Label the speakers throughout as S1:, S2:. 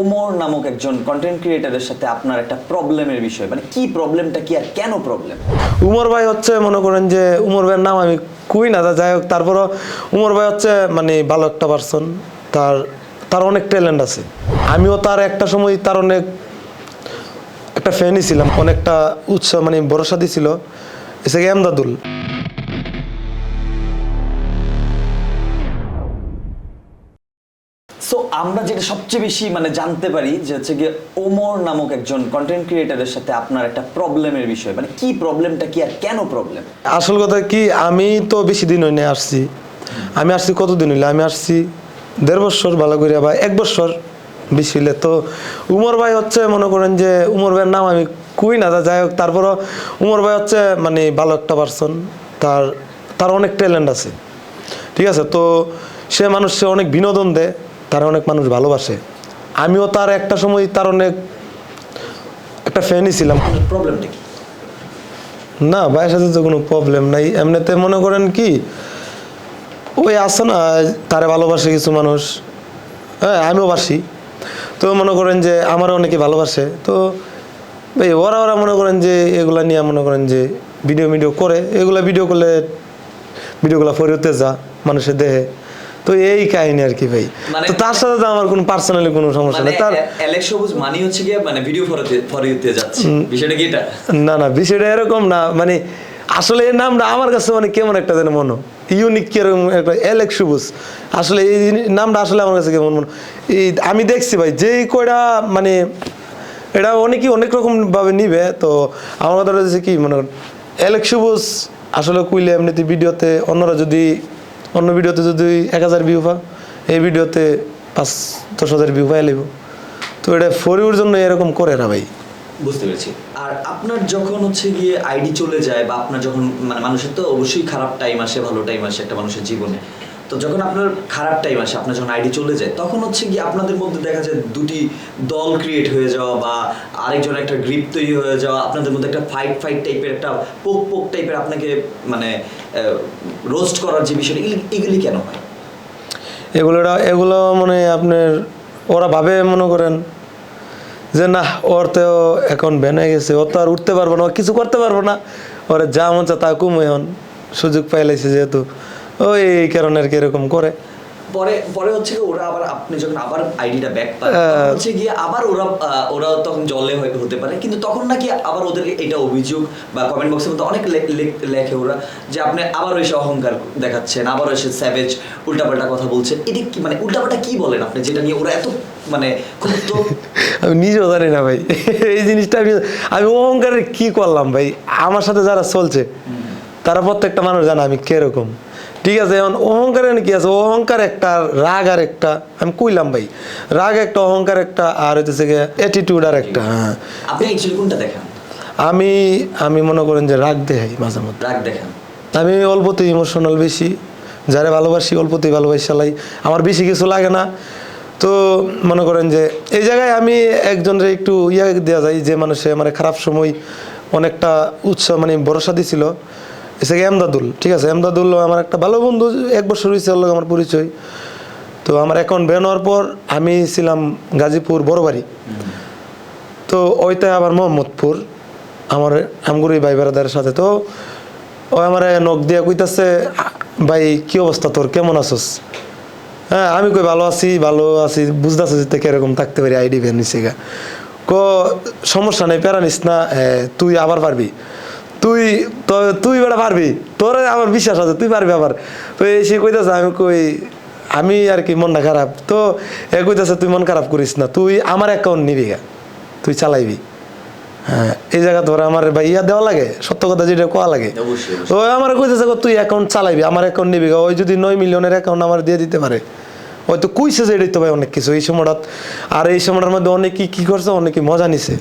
S1: ওমর নামক একজন কন্টেন্ট ক্রিয়েটারের সাথে আপনার একটা প্রবলেমের বিষয়। মানে কি প্রবলেমটা কি আর কেন প্রবলেম
S2: উমর ভাই হচ্ছে, মনে করেন যে উমর ভাইয়ের নাম আমি কুই না, যাই হোক, তারপরও উমর ভাই হচ্ছে মানে ভালো একটা পার্সন তার তার অনেক ট্যালেন্ট আছে। আমিও তার একটা সময়, তার অনেক একটা ফ্যানই ছিলাম। অনেকটা উৎসাহ মানে ভরসা দিছিল। এসে এমদাদুল
S1: আমরা যেটা সবচেয়ে বেশি মানে জানতে পারি যে হচ্ছে গিয়ে ওমর নামক একজন কন্টেন্ট ক্রিয়েটারের সাথে আপনার একটা প্রবলেমের বিষয়। মানে কি প্রবলেমটা কি আর কেন প্রবলেম
S2: আসল কথা কি, আমি তো বেশি দিন হইনি আসছি। আমি আসছি কতদিন হইলে? আমি আসছি দেড় বছর ভালো করে বা এক বছর বেশি হইলে। তো উমর ভাই হচ্ছে মনে করেন যে উমর ভাইয়ের নাম আমি কুই না, যাই হোক, তারপরও উমর ভাই হচ্ছে মানে ভালো একটা পার্সন তার তার অনেক ট্যালেন্ট আছে। ঠিক আছে? তো সে মানুষ সে অনেক বিনোদন দেয়। তার অনেক মানুষ ভালোবাসে। আমিও তার একটা সময় তার অনেক একটা ফ্যানই ছিলাম।
S1: প্রবলেমটা কি?
S2: না ভাইয়ের সাথে তো কোনো প্রবলেম নাই। এমনিতে মনে করেন কি ওই আছে না তারে ভালোবাসে কিছু মানুষ। হ্যাঁ আমিও বাসি। তো মনে করেন যে আমারও অনেকে ভালোবাসে। তো ভাই ওরা ওরা মনে করেন যে এগুলা নিয়ে মনে করেন যে ভিডিও ভিডিও করে। এগুলা ভিডিও করলে ভিডিওগুলো ফরিতে যা মানুষের দেহে। তো এই কাহিনী আর কি ভাই।
S1: মানে-
S2: তো তার সাথে তো আমার কোনো পার্সোনালি কোনো সমস্যা
S1: মানে
S2: নেই তার
S1: অ্যালেক্স সবুজ মানি হচ্ছে গিয়ে মানে ভিডিও ফরতে ফরিতে যাচ্ছে। বিষয়টা কি এটা?
S2: না না বিষয়টা এরকম না। মানে আসলে এই নামটা আমার কাছে মানে কেমন একটা যেন মনে ইউনিক কীরকম একটা এলেক সবুজ। আসলে এই নামটা আসলে আমার কাছে কেমন মনে এই আমি দেখছি ভাই যেই কয়টা মানে এটা অনেকেই অনেক রকম ভাবে নিবে। তো আমার কথা হচ্ছে কি মনে করেন এলেক সবুজ আসলে কুইলে এমনিতে ভিডিওতে অন্যরা যদি অন্য ভিডিওতে যদি এক হাজার ভিউ পা এই ভিডিওতে পাঁচ, দশ হাজার ভিউ পাই লিব তো এটা ফরিউর জন্য এরকম করে না ভাই।
S1: বুঝতে পেরেছি। আর আপনার যখন হচ্ছে গিয়ে আইডি চলে যায় বা আপনার যখন মানে মানুষের তো অবশ্যই খারাপ টাইম আসে, ভালো টাইম আসে একটা মানুষের জীবনে। তো যখন আপনার খারাপ টাইম আসে, আপনার যখন আইডি চলে যায়, তখন হচ্ছে গিয়ে আপনাদের মধ্যে দেখা যায় দুটি দল ক্রিয়েট হয়ে যাওয়া বা আরেকজন একটা গ্রিপ তৈরি হয়ে যাওয়া, আপনাদের মধ্যে একটা ফাইট ফাইট টাইপের একটা পোক পোক টাইপের আপনাকে মানে রোস্ট করার যে বিষয়টা, এগুলি- কেন হয়?
S2: এগুলো এগুলো মানে আপনার, ওরা ভাবে মনে করেন যে না ওর তো এখন হয়ে গেছে ও তো আর উঠতে পারব না কিছু করতে পারব না, ওরা যা মন চা তা কুম এখন, সুযোগ পাইলাইছে যেহেতু। ওই এই কারণে আর কি এরকম করে?
S1: পরে পরে হচ্ছে ওরা আবার আপনি যখন আবার আইডিটা ব্যাক পান হচ্ছে গিয়ে আবার ওরা ওরা তখন জলে হয়ে হতে পারে। কিন্তু তখন নাকি আবার ওদের এটা অভিযোগ বা কমেন্ট বক্সের মধ্যে অনেক লেখে ওরা যে আপনি আবার এসে অহংকার দেখাচ্ছেন আবার এসে স্যাভেজ উল্টাপাল্টা কথা বলছেন। এটি কি মানে উল্টাপাল্টা কি বলেন আপনি যেটা নিয়ে ওরা এত মানে
S2: আমি নিজেও জানি না ভাই। এই জিনিসটা আমি আমি অহংকারের কি করলাম ভাই? আমার সাথে যারা চলছে তারা প্রত্যেকটা মানুষ জানে আমি কীরকম। ঠিক আছে এখন অহংকারে কি আছে? অহংকার একটা রাগ আর একটা আমি কইলাম ভাই রাগ একটা অহংকার একটা আর হইতেছে গিয়ে অ্যাটিটিউড আর একটা হ্যাঁ।
S1: আপনি অ্যাকচুয়ালি কোনটা দেখান?
S2: আমি আমি মনে করেন যে রাগ দেখাই মাঝে মধ্যে।
S1: রাগ দেখান?
S2: আমি অল্পতেই ইমোশনাল বেশি যারা ভালোবাসি অল্পতেই ভালোবাসি চালাই আমার বেশি কিছু লাগে না। তো মনে করেন যে এই জায়গায় আমি একজনের একটু ইয়া দেওয়া যায় যে মানুষে আমার খারাপ সময় অনেকটা উৎসাহ মানে ভরসা দিছিল। এসে গিয়ে এমদাদুল ঠিক আছে? এমদাদুল আমার একটা ভালো বন্ধু, এক বছর হয়েছে ওর আমার পরিচয়। তো আমার অ্যাকাউন্ট ব্যান হওয়ার পর আমি ছিলাম গাজীপুর বড়বাড়ি। তো ওইটা আবার মোহাম্মদপুর, আমার আমগুরি ভাই বেড়াদারের সাথে। তো ও আমার নখ দিয়া কইতাছে, ভাই, কি অবস্থা তোর? কেমন আছোস? হ্যাঁ আমি কই, ভালো আছি ভালো আছি, বুঝতেছি যে কীরকম থাকতে পারি, আইডি ভ্যান নিচে গা। ক, সমস্যা নেই, প্যারা নিস না তুই আবার পারবি। তুই তো তুই বেটা পারবি? তোর আমার বিশ্বাস আছে তুই পারবি আবার। তো এসে কইতাছে আমি কই আমি আর কি মনটা খারাপ। তো এ কইতাছে তুই মন খারাপ করিস না তুই আমার অ্যাকাউন্ট নিবি গা তুই চালাইবি। হ্যাঁ এই জায়গা ধরে আমার ভাই ইয়া দেওয়া লাগে সত্য কথা যেটা কোয়া লাগে। তো আমার কইতেছে গো, তুই অ্যাকাউন্ট চালাইবি আমার অ্যাকাউন্ট নিবি গা। ওই যদি নয় মিলিয়নের অ্যাকাউন্ট আমার দিয়ে দিতে পারে। হয়তো কইছে যে এটাই তো ভাই অনেক কিছু এই সময়টাত আর এই সময়টার মধ্যে অনেকেই কি করছে অনেকে মজা নিছে।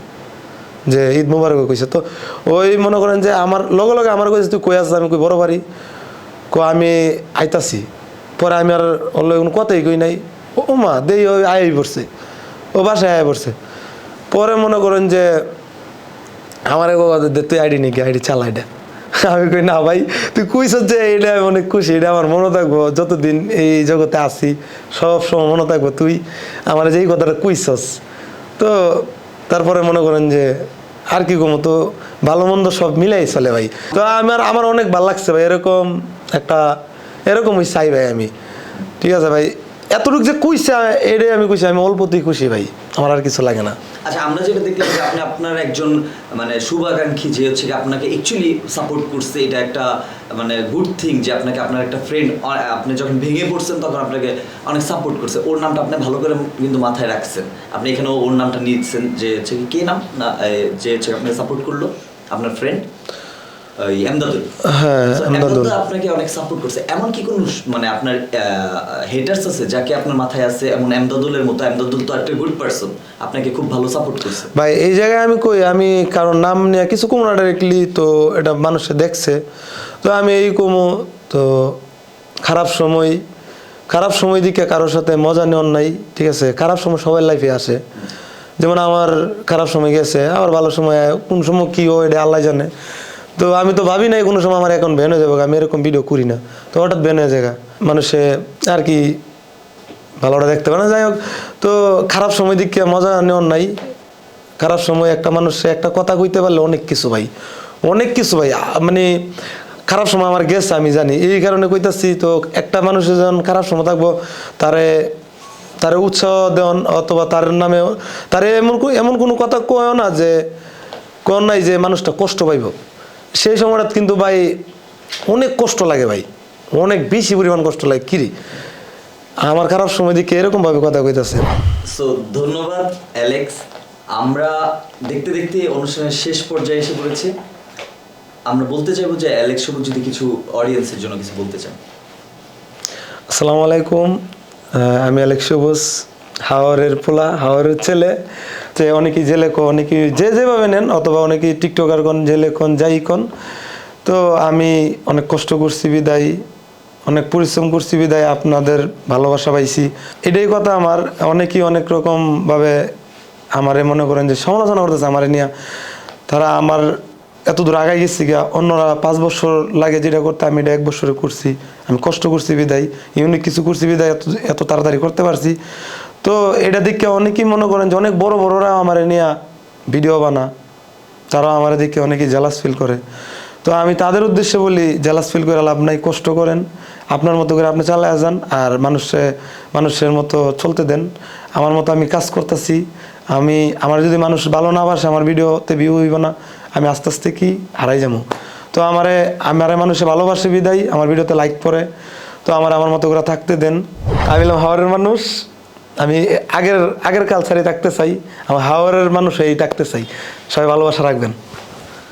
S2: যে ঈদ মুবারক কইছে। তো ওই মনে করেন যে আমার, লগে লগে আমার কইছে, তুই কই আসছিস আমি কই বড় বাড়ি। কো, আমি আইতাছি। পরে আমি আর লগে কোনো কথাই কই নাই। ও মা, দেই ওই আয় পড়ছে। ও বাসায় আয় পড়ছে। পরে মনে করেন যে আমার তুই আইডি নাকি আইডি চালাই দে। আমি কই, না ভাই, তুই কুইস যে এটা আমি অনেক খুশি এটা আমার মনে থাকব, যতদিন এই জগতে আছি, সব সময় মনে থাকব তুই। আমার যেই কথাটা কুইসস তো তারপরে মনে করেন যে আর কি কমো তো ভালো মন্দ সব মিলাই চলে ভাই। তো আমার আমার অনেক ভালো লাগছে ভাই, এরকম একটা, এরকমই চাই ভাই আমি। ঠিক আছে ভাই, এতটুকু যে কইছে, এটাই আমি কইছি, আমি অল্পতেই খুশি ভাই। আমার আর কিছু লাগে না।
S1: আচ্ছা আমরা যেটা দেখলাম যে আপনি আপনার একজন মানে শুভাকাঙ্ক্ষী যে হচ্ছে কি আপনাকে অ্যাকচুয়ালি সাপোর্ট করছে, এটা একটা মানে গুড থিং যে আপনাকে আপনার একটা ফ্রেন্ড আপনি যখন ভেঙে পড়ছেন তখন আপনাকে অনেক সাপোর্ট করছে। ওর নামটা আপনি ভালো করে কিন্তু মাথায় রাখছেন। আপনি এখানে ওর নামটা নিচ্ছেন যে হচ্ছে কি কে নাম? না যে হচ্ছে আপনাকে সাপোর্ট করল, আপনার ফ্রেন্ড এমদাদুল
S2: হ্যাঁ, এমদাদুল।
S1: আপনাকে অনেক সাপোর্ট করছে। এমন কি কোনো মানে আপনার হেটার্স আছে যাকে আপনার মাথায় আছে? এমন এমদাদুলের মতো এমদাদুল তো একটা গুড পারসন আপনাকে খুব ভালো সাপোর্ট করছে।
S2: ভাই এই জায়গায় আমি কই আমি কারোর নাম নিয়ে কিছু কমো না ডাইরেক্টলি তো এটা মানুষে দেখছে। তো আমি এই কমো তো খারাপ সময় খারাপ সময় দিকে কারোর সাথে মজা নেওয়ার নাই ঠিক আছে? খারাপ সময় সবার লাইফে আসে। যেমন আমার খারাপ সময় গেছে আবার ভালো সময় কোন সময় কী হয় এটা আল্লাহ জানে। তো আমি তো ভাবি নাই কোনো সময় আমার এখন ভ্যান হয়ে যাবে, আমি এরকম ভিডিও করি না। তো হঠাৎ ভ্যান হয়ে যায় মানুষে আর কি ভালোটা দেখতে পারে না। যাই হোক, তো খারাপ সময় দিকে মজা নেওয়ার নাই। খারাপ সময় একটা মানুষ একটা কথা কইতে পারলে অনেক কিছু ভাই। অনেক কিছু ভাই। মানে খারাপ সময় আমার গেছে, আমি জানি। এই কারণে কইতাছি, তো একটা মানুষের যখন খারাপ সময় থাকব, তারে তারে উৎসাহ দেন অথবা তার নামে, তারে এমন এমন কোনো কথা কয় না যে কন নাই যে মানুষটা কষ্ট পাইব। সেই সময়টা কিন্তু ভাই অনেক কষ্ট লাগে ভাই। অনেক বেশি পরিমাণ কষ্ট লাগে। কিরি? আমার খারাপ সময় দিকে এরকম ভাবে কথা কইতাছে।
S1: সো ধন্যবাদ অ্যালেক্স আমরা দেখতে দেখতে অনুষ্ঠানের শেষ পর্যায়ে এসে পড়েছি। আমরা বলতে চাইব যে অ্যালেক্স সবুজ যদি কিছু অডিয়েন্সের জন্য কিছু বলতে চান।
S2: আসসালামু আলাইকুম। আমি আলেক সবুজ। হাওয়ারের পোলা, হাওয়ারের ছেলে, যে অনেকেই জেলে কো অনেকেই যে যেভাবে নেন, অথবা অনেকেই টিকটকার কোন জেলে কোন, যাই কোন। তো আমি অনেক কষ্ট করছি বিদায়, অনেক পরিশ্রম করছি বিদায়, আপনাদের ভালোবাসা পাইছি। এটাই কথা আমার, অনেকেই অনেক রকমভাবে আমারে মনে করেন যে সমালোচনা করতেছে আমারে নিয়ে। তারা আমার এত দূর আগায় গেছি গা অন্যরা পাঁচ বছর লাগে যেটা করতে, আমি এটা এক বছরে করছি। আমি কষ্ট করছি বিদায় ইউনিক কিছু করছি বিদায়, এত এত তাড়াতাড়ি করতে পারছি। তো এটা দেখে অনেকেই মনে করেন যে অনেক বড় বড়রা আমার নিয়ে ভিডিও বানা তারা আমার দিকে অনেকেই জেলাস ফিল করে। তো আমি তাদের উদ্দেশ্যে বলি জেলাস ফিল করে লাভ নাই, কষ্ট করেন। আপনার মতো করে আপনি চালায় যান আর মানুষে, মানুষের মতো চলতে দেন। আমার মতো আমি কাজ করতেছি। আমি, আমার যদি মানুষ ভালো না বাসে, আমার ভিডিওতে ভিউ হইব না। আমি আস্তে আস্তে কি হারাই যাব। তো আমারে আমারে মানুষে ভালোবাসে বিদায়। আমার ভিডিওতে লাইক করে তো আমার আমার মতো করে থাকতে দেন। আমি হাওয়ারের মানুষ। আমি আগের আগের কালচারে থাকতে চাই, আমার হাওয়ারের মানুষ এই থাকতে চাই। সবাই ভালোবাসা রাখবেন।